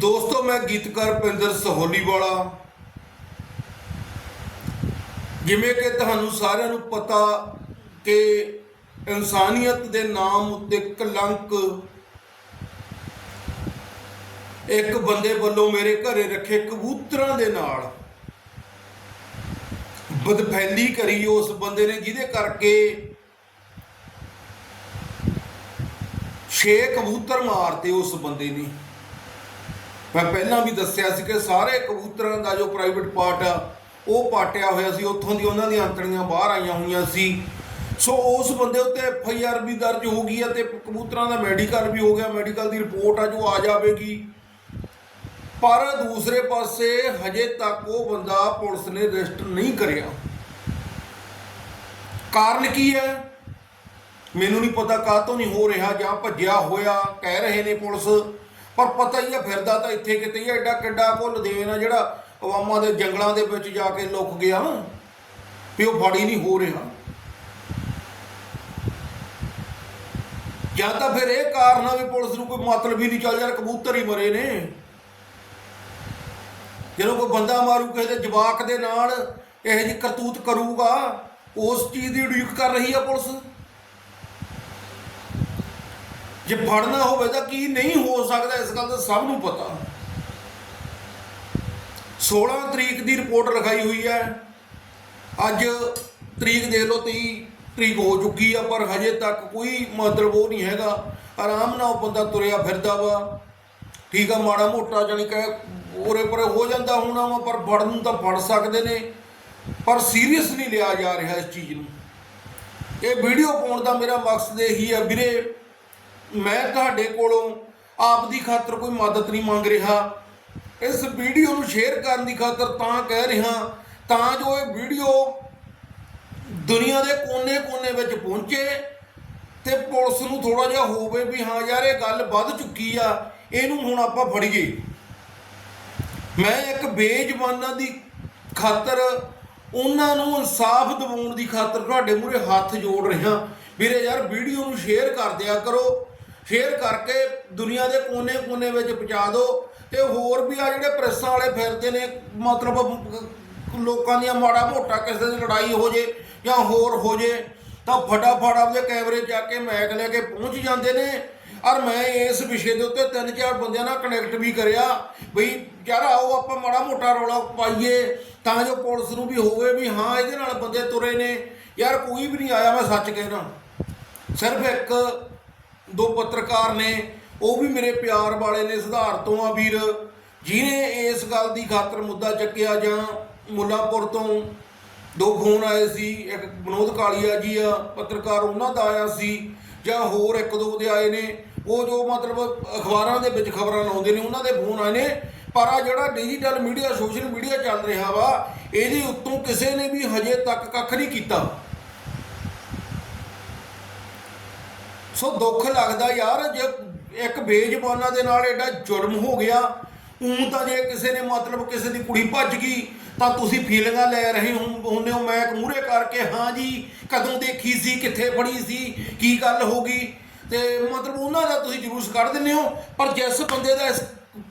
ਦੋਸਤੋ, ਮੈਂ ਗੀਤਕਾਰ ਪਿੰਦਰ ਸਹੋਲੀ ਵਾਲਾ। ਜਿਵੇਂ ਕਿ ਤੁਹਾਨੂੰ ਸਾਰਿਆਂ ਨੂੰ ਪਤਾ ਕਿ ਇਨਸਾਨੀਅਤ ਦੇ ਨਾਮ ਉੱਤੇ ਕਲੰਕ ਇੱਕ ਬੰਦੇ ਵੱਲੋਂ ਮੇਰੇ ਘਰੇ ਰੱਖੇ ਕਬੂਤਰਾਂ ਦੇ ਨਾਲ ਬਦਫੈਲੀ ਕਰੀ ਉਸ ਬੰਦੇ ਨੇ, ਜਿਹਦੇ ਕਰਕੇ ਛੇ ਕਬੂਤਰ ਮਾਰਤੇ ਉਸ ਬੰਦੇ ਨੇ। ਮੈਂ ਪਹਿਲਾਂ ਵੀ ਦੱਸਿਆ ਸੀ ਕਿ ਸਾਰੇ ਕਬੂਤਰਾਂ ਦਾ ਜੋ ਪ੍ਰਾਈਵੇਟ ਪਾਰਟ ਆ, ਉਹ ਪਾਟਿਆ ਹੋਇਆ ਸੀ, ਉੱਥੋਂ ਦੀ ਉਹਨਾਂ ਦੀਆਂ ਅੰਤੜੀਆਂ ਬਾਹਰ ਆਈਆਂ ਹੋਈਆਂ ਸੀ। ਸੋ ਉਸ ਬੰਦੇ ਉੱਤੇ ਐਫ ਆਈ ਆਰ ਵੀ ਦਰਜ ਹੋ ਗਈ ਹੈ ਤੇ ਕਬੂਤਰਾਂ ਦਾ ਮੈਡੀਕਲ ਵੀ ਹੋ ਗਿਆ ਮੈਡੀਕਲ ਦੀ ਰਿਪੋਰਟ ਆ ਜੋ ਆ ਜਾਵੇਗੀ। ਪਰ ਦੂਸਰੇ ਪਾਸੇ ਹਜੇ ਤੱਕ ਉਹ ਬੰਦਾ ਪੁਲਿਸ ਨੇ ਰਜਿਸਟਰ ਨਹੀਂ ਕਰਿਆ। ਕਾਰਨ ਕੀ ਹੈ? ਮੈਨੂੰ ਨਹੀਂ ਪਤਾ, ਕਾਹ ਤੋਂ ਨਹੀਂ ਹੋ ਰਿਹਾ ਜਾਂ ਭੱਜਿਆ ਹੋਇਆ, ਕਹਿ ਰਹੇ ਨੇ ਪੁਲਿਸ। ਪਰ ਪਤਾ ਹੀ ਆ, ਫਿਰਦਾ ਤਾਂ ਇੱਥੇ ਕਿਤੇ ਹੀ ਐਡਾ ਕਿੱਡਾ ਭੁੱਲ ਦੇਣ ਆ ਜਿਹੜਾ ਅਵਾਮਾਂ ਦੇ ਜੰਗਲਾਂ ਦੇ ਵਿੱਚ ਜਾ ਕੇ ਲੁਕ ਗਿਆ ਵੀ ਉਹ ਫੜੀ ਨਹੀਂ ਹੋ ਰਿਹਾ। ਜਾਂ ਤਾਂ ਫਿਰ ਇਹ ਕਾਰਨ ਆ ਵੀ ਪੁਲਿਸ ਨੂੰ ਕੋਈ ਮਤਲਬ ਹੀ ਨਹੀਂ ਚੱਲ ਯਾਰ ਕਬੂਤਰ ਹੀ ਮਰੇ ਨੇ। ਜਦੋਂ ਕੋਈ ਬੰਦਾ ਮਾਰੂ ਕਿਸੇ ਦੇ ਜਵਾਕ ਦੇ ਨਾਲ, ਇਹੋ ਜਿਹੀ ਕਰਤੂਤ ਕਰੂਗਾ, ਉਸ ਚੀਜ਼ ਦੀ ਉਡੀਕ ਕਰ ਰਹੀ ਆ ਪੁਲਿਸ। ਜੇ ਫੜਨਾ ਹੋਵੇ ਤਾਂ ਕੀ ਨਹੀਂ ਹੋ ਸਕਦਾ, ਇਸ ਗੱਲ ਦਾ ਸਭ ਨੂੰ ਪਤਾ। 16 ਤਰੀਕ ਦੀ ਰਿਪੋਰਟ ਲਿਖਾਈ ਹੋਈ ਹੈ। ਅੱਜ ਤਰੀਕ ਦੇਖ ਲਓ 23 ਤਰੀਕ ਹੋ ਚੁੱਕੀ ਆ, ਪਰ ਹਜੇ ਤੱਕ ਕੋਈ ਮਤਲਬ ਉਹ ਨਹੀਂ ਹੈਗਾ। ਆਰਾਮ ਨਾਲ ਉਹ ਬੰਦਾ ਤੁਰਿਆ ਫਿਰਦਾ ਵਾ। ਠੀਕ ਆ, ਮਾੜਾ ਮੋਟਾ ਜਾਨੀ ਕਿ ਉਰੇ ਪਰੇ ਹੋ ਜਾਂਦਾ ਹੋਣਾ ਵਾ, ਪਰ ਫੜਨ ਨੂੰ ਤਾਂ ਫੜ ਸਕਦੇ ਨੇ। ਪਰ ਸੀਰੀਅਸ ਨਹੀਂ ਲਿਆ ਜਾ ਰਿਹਾ ਇਸ ਚੀਜ਼ ਨੂੰ। ਇਹ ਵੀਡੀਓ ਪਾਉਣ ਦਾ ਮੇਰਾ ਮਕਸਦ ਇਹੀ ਆ ਵੀਰੇ ਮੈਂ ਤੁਹਾਡੇ ਕੋਲੋਂ ਆਪ ਦੀ ਖਾਤਰ ਕੋਈ ਮਦਦ ਨਹੀਂ ਮੰਗ ਰਿਹਾ। ਇਸ ਵੀਡੀਓ ਨੂੰ ਸ਼ੇਅਰ ਕਰਨ ਦੀ ਖਾਤਰ ਤਾਂ ਕਹਿ ਰਿਹਾ, ਤਾਂ ਜੋ ਇਹ ਵੀਡੀਓ ਦੁਨੀਆ ਦੇ ਕੋਨੇ-ਕੋਨੇ ਵਿੱਚ ਪਹੁੰਚੇ ਤੇ ਪੁਲਿਸ ਨੂੰ ਥੋੜਾ ਜਿਹਾ ਹੋਵੇ ਵੀ ਹਾਂ ਯਾਰ ਇਹ ਗੱਲ ਵੱਧ ਚੁੱਕੀ ਆ, ਇਹਨੂੰ ਹੁਣ ਆਪਾਂ ਫੜੀਏ। ਮੈਂ ਇੱਕ ਬੇਜ਼ਬਾਨਾਂ ਦੀ ਖਾਤਰ ਉਹਨਾਂ ਨੂੰ ਇਨਸਾਫ ਦਿਵਾਉਣ ਦੀ ਖਾਤਰ ਤੁਹਾਡੇ ਮੂਹਰੇ ਹੱਥ ਜੋੜ ਰਿਹਾ। ਵੀਰੇ ਯਾਰ ਵੀਡੀਓ ਨੂੰ ਸ਼ੇਅਰ ਕਰ ਦਿਆ ਕਰੋ। ਸ਼ੇਅਰ ਕਰਕੇ ਦੁਨੀਆ ਦੇ ਕੋਨੇ-ਕੋਨੇ ਵਿੱਚ ਪਹੁੰਚਾ ਦਿਓ ਤੇ ਹੋਰ ਵੀ ਆ ਜਿਹੜੇ ਪ੍ਰੈਸਾਂ ਵਾਲੇ ਫਿਰਦੇ ਨੇ, ਮਤਲਬ ਲੋਕਾਂ ਦੀਆਂ ਮਾੜਾ ਮੋਟਾ ਕਿਸੇ ਦੀ ਲੜਾਈ ਹੋ ਜੇ ਜਾਂ ਹੋਰ ਹੋ ਜੇ, ਤਾਂ ਫਟਾਫਟ ਆਪਦੇ ਕੈਮਰੇ ਚੱਕ ਕੇ ਮੈਕ ਲੈ ਕੇ ਪਹੁੰਚ ਜਾਂਦੇ ਨੇ। ਔਰ ਮੈਂ ਇਸ ਵਿਸ਼ੇ ਦੇ ਉੱਤੇ ਤਿੰਨ ਚਾਰ ਬੰਦਿਆਂ ਨਾਲ ਕਨੈਕਟ ਵੀ ਕਰਿਆ ਬਈ, ਯਾਰ ਆਓ ਆਪਾਂ ਮਾੜਾ ਮੋਟਾ ਰੌਲਾ ਪਾਈਏ ਤਾਂ ਜੋ ਪੁਲਿਸ ਨੂੰ ਵੀ ਹੋਵੇ ਵੀ ਹਾਂ, ਇਹਦੇ ਨਾਲ ਬੰਦੇ ਤੁਰੇ ਨੇ। ਯਾਰ ਕੋਈ ਵੀ ਨਹੀਂ ਆਇਆ, ਮੈਂ ਸੱਚ ਕਹਿਣਾ। ਸਿਰਫ ਇੱਕ ਦੋ ਪੱਤਰਕਾਰ ਨੇ, ਉਹ ਵੀ ਮੇਰੇ ਪਿਆਰ ਵਾਲੇ ਨੇ, ਸੁਧਾਰ ਤੋਂ ਆ ਵੀਰ। ਜਿਨੇ ਇਸ ਗੱਲ ਦੀ ਖਾਤਰ ਮੁੱਦਾ ਚੱਕਿਆ ਜਾਂ ਮੁੱਲਾਪੁਰ ਤੋਂ ਦੋ ਫੋਨ ਆਏ ਸੀ, ਇੱਕ ਵਿਨੋਦ ਕਾਲੀਆ ਜੀ ਆ, ਪੱਤਰਕਾਰ ਉਹਨਾਂ ਦਾ ਆਇਆ ਸੀ, ਜਾਂ ਹੋਰ ਇੱਕ ਦੋ ਦੇ ਆਏ ਨੇ। ਉਹ ਜੋ ਮਤਲਬ ਅਖਬਾਰਾਂ ਦੇ ਵਿੱਚ ਖਬਰਾਂ ਲਾਉਂਦੇ ਨੇ, ਉਹਨਾਂ ਦੇ ਫੋਨ ਆਏ ਨੇ। ਪਰ ਆ ਜਿਹੜਾ ਡਿਜੀਟਲ ਮੀਡੀਆ ਸੋਸ਼ਲ ਮੀਡੀਆ ਚੱਲ ਰਿਹਾ ਵਾ, ਇਹਦੇ ਉੱਤੋਂ ਕਿਸੇ ਨੇ ਵੀ ਹਜੇ ਤੱਕ ਕੱਖ ਨਹੀਂ ਕੀਤਾ। ਸੋ ਦੁੱਖ ਲੱਗਦਾ ਯਾਰ, ਜੇ ਇੱਕ ਬੇਜ਼ਬਾਨਾਂ ਦੇ ਨਾਲ ਐਡਾ ਜ਼ੁਰਮ ਹੋ ਗਿਆ ਉਂ ਤਾਂ ਜੇ ਕਿਸੇ ਨੇ ਮਤਲਬ ਕਿਸੇ ਦੀ ਕੁੜੀ ਭੱਜ ਗਈ, ਤਾਂ ਤੁਸੀਂ ਫੀਲਿੰਗਾਂ ਲੈ ਰਹੇ ਹੋ, ਹੁੰਦੇ ਹੋ। ਮੈਂ ਮੂਹਰੇ ਕਰਕੇ, ਹਾਂ ਜੀ, ਕਦੋਂ ਦੇਖੀ ਸੀ, ਕਿੱਥੇ ਫੜੀ ਸੀ, ਕੀ ਗੱਲ ਹੋ ਗਈ? ਤੇ ਮਤਲਬ ਉਹਨਾਂ ਦਾ ਤੁਸੀਂ ਜਲੂਸ ਕੱਢ ਦਿੰਦੇ ਹੋ, ਪਰ ਜਿਸ ਬੰਦੇ ਦਾ ਇਸ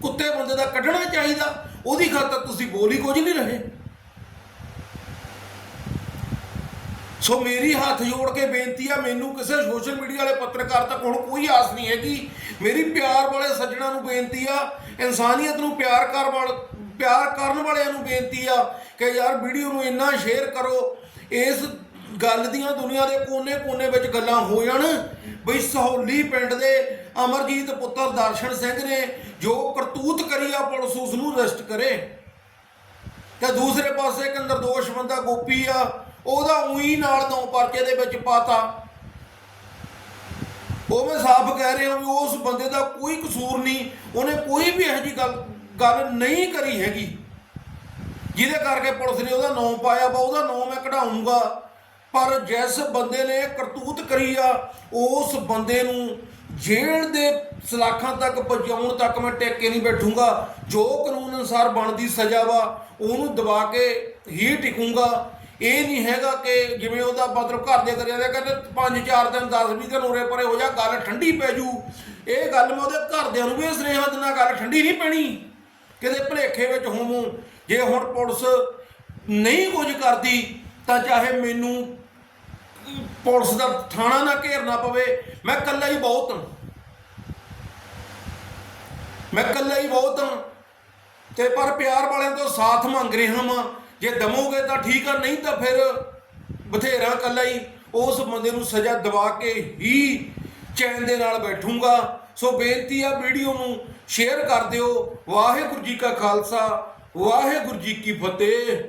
ਕੁੱਤੇ ਬੰਦੇ ਦਾ ਕੱਢਣਾ ਚਾਹੀਦਾ, ਉਹਦੀ ਖਾਤਰ ਤੁਸੀਂ ਬੋਲ ਹੀ ਕੁਝ ਨਹੀਂ ਰਹੇ। ਸੋ ਮੇਰੀ ਹੱਥ ਜੋੜ ਕੇ ਬੇਨਤੀ ਆ, ਮੈਨੂੰ ਕਿਸੇ ਸੋਸ਼ਲ ਮੀਡੀਆ ਵਾਲੇ ਪੱਤਰਕਾਰ ਤੱਕ ਹੁਣ ਕੋਈ ਆਸ ਨਹੀਂ ਹੈਗੀ। ਮੇਰੀ ਪਿਆਰ ਵਾਲੇ ਸੱਜਣਾ ਨੂੰ ਬੇਨਤੀ ਆ, ਇਨਸਾਨੀਅਤ ਨੂੰ ਪਿਆਰ ਕਰ ਵਾਲ, ਪਿਆਰ ਕਰਨ ਵਾਲਿਆਂ ਨੂੰ ਬੇਨਤੀ ਆ ਕਿ ਯਾਰ ਵੀਡੀਓ ਨੂੰ ਇੰਨਾ ਸ਼ੇਅਰ ਕਰੋ, ਇਸ ਗੱਲ ਦੀਆਂ ਦੁਨੀਆ ਦੇ ਕੋਨੇ-ਕੋਨੇ ਵਿੱਚ ਗੱਲਾਂ ਹੋ ਜਾਣ। ਬਈ ਸਹੌਲੀ ਪਿੰਡ ਦੇ ਅਮਰਜੀਤ ਪੁੱਤਰ ਦਰਸ਼ਨ ਸਿੰਘ ਨੇ ਜੋ ਕਰਤੂਤ ਕਰੀ ਆ, ਪੁਲਿਸ ਉਸ ਨੂੰ ਅਰੈਸਟ ਕਰੇ। ਤੇ ਦੂਸਰੇ ਪਾਸੇ ਇੱਕ ਨਿਰਦੋਸ਼ ਬੰਦਾ ਗੋਪੀ ਆ ਉਹਦਾ ਉਹੀ ਨਾਲ ਦੋ ਪਰਚੇ ਦੇ ਵਿੱਚ ਪਾਤਾ। ਉਹ ਮੈਂ ਸਾਫ਼ ਕਹਿ ਰਿਹਾ ਵੀ ਉਸ ਬੰਦੇ ਦਾ ਕੋਈ ਕਸੂਰ ਨਹੀਂ, ਉਹਨੇ ਕੋਈ ਵੀ ਇਹੋ ਜਿਹੀ ਗੱਲ ਗੱਲ ਨਹੀਂ ਕਰੀ ਹੈਗੀ। ਜਿਹਦੇ ਕਰਕੇ ਪੁਲਿਸ ਨੇ ਉਹਦਾ ਨਾਂ ਪਾਇਆ ਵਾ, ਉਹਦਾ ਨਾਂ ਮੈਂ ਕਢਾਉਂਗਾ। ਪਰ ਜਿਸ ਬੰਦੇ ਨੇ ਕਰਤੂਤ ਕਰੀ ਆ, ਉਸ ਬੰਦੇ ਨੂੰ ਜੇਲ੍ਹ ਦੇ ਸਲਾਖਾਂ ਤੱਕ ਪਹੁੰਚਾਉਣ ਤੱਕ ਮੈਂ ਟਿਕ ਕੇ ਨਹੀਂ ਬੈਠੂੰਗਾ। ਜੋ ਕਾਨੂੰਨ ਅਨੁਸਾਰ ਬਣਦੀ ਸਜ਼ਾ ਵਾ, ਉਹਨੂੰ ਦਬਾ ਕੇ ਹੀ ਟਿਕੂੰਗਾ। ਇਹ ਨਹੀਂ ਹੈਗਾ ਕਿ ਜਿਵੇਂ ਉਹਦਾ ਮਤਲਬ ਘਰ ਦੇ ਕਰਿਆ ਦੇ ਕਹਿੰਦੇ 5 4 ਦਿਨ 10 20 ਦਿਨ ਉਰੇ ਪਰੇ ਹੋ ਜਾ, ਗੱਲ ਠੰਡੀ ਪੈ ਜੂ। ਇਹ ਗੱਲ ਮੈਂ ਉਹਦੇ ਘਰਦਿਆਂ ਨੂੰ ਵੀ ਸੁਨੇਹਾ ਦਿੰਦਾ, ਗੱਲ ਠੰਡੀ ਨਹੀਂ ਪੈਣੀ। ਕਿਤੇ ਭਲੇਖੇ ਵਿੱਚ ਹੋਵੋ, ਜੇ ਹੁਣ ਪੁਲਿਸ ਨਹੀਂ ਕੁਝ ਕਰਦੀ, ਤਾਂ ਚਾਹੇ ਮੈਨੂੰ ਪੁਲਿਸ ਦਾ ਥਾਣਾ ਨਾ ਘੇਰਨਾ ਪਵੇ, ਮੈਂ ਇਕੱਲਾ ਹੀ ਬਹੁਤ ਹਾਂ। ਮੈਂ ਇਕੱਲਾ ਹੀ ਬਹੁਤ ਹਾਂ। ਤੇ ਪਰ ਪਿਆਰ ਵਾਲਿਆਂ ਤੋਂ ਸਾਥ ਮੰਗ ਰਿਹਾ ਹਾਂ ਜੇ ਦਮੋਗੇ ਤਾਂ ਠੀਕ ਆ, ਨਹੀਂ ਤਾਂ ਫਿਰ ਬਥੇਰਾ ਇਕੱਲਾ ਹੀ ਉਸ ਬੰਦੇ ਨੂੰ ਸਜ਼ਾ ਦਵਾ ਕੇ ਹੀ ਚੈਨ ਦੇ ਨਾਲ ਬੈਠੂੰਗਾ। ਸੋ ਬੇਨਤੀ ਆ ਵੀਡੀਓ ਨੂੰ ਸ਼ੇਅਰ ਕਰ ਦਿਓ। ਵਾਹਿਗੁਰੂ ਜੀ ਕਾ ਖਾਲਸਾ, ਵਾਹਿਗੁਰੂ ਜੀ ਕੀ ਫਤਿਹ।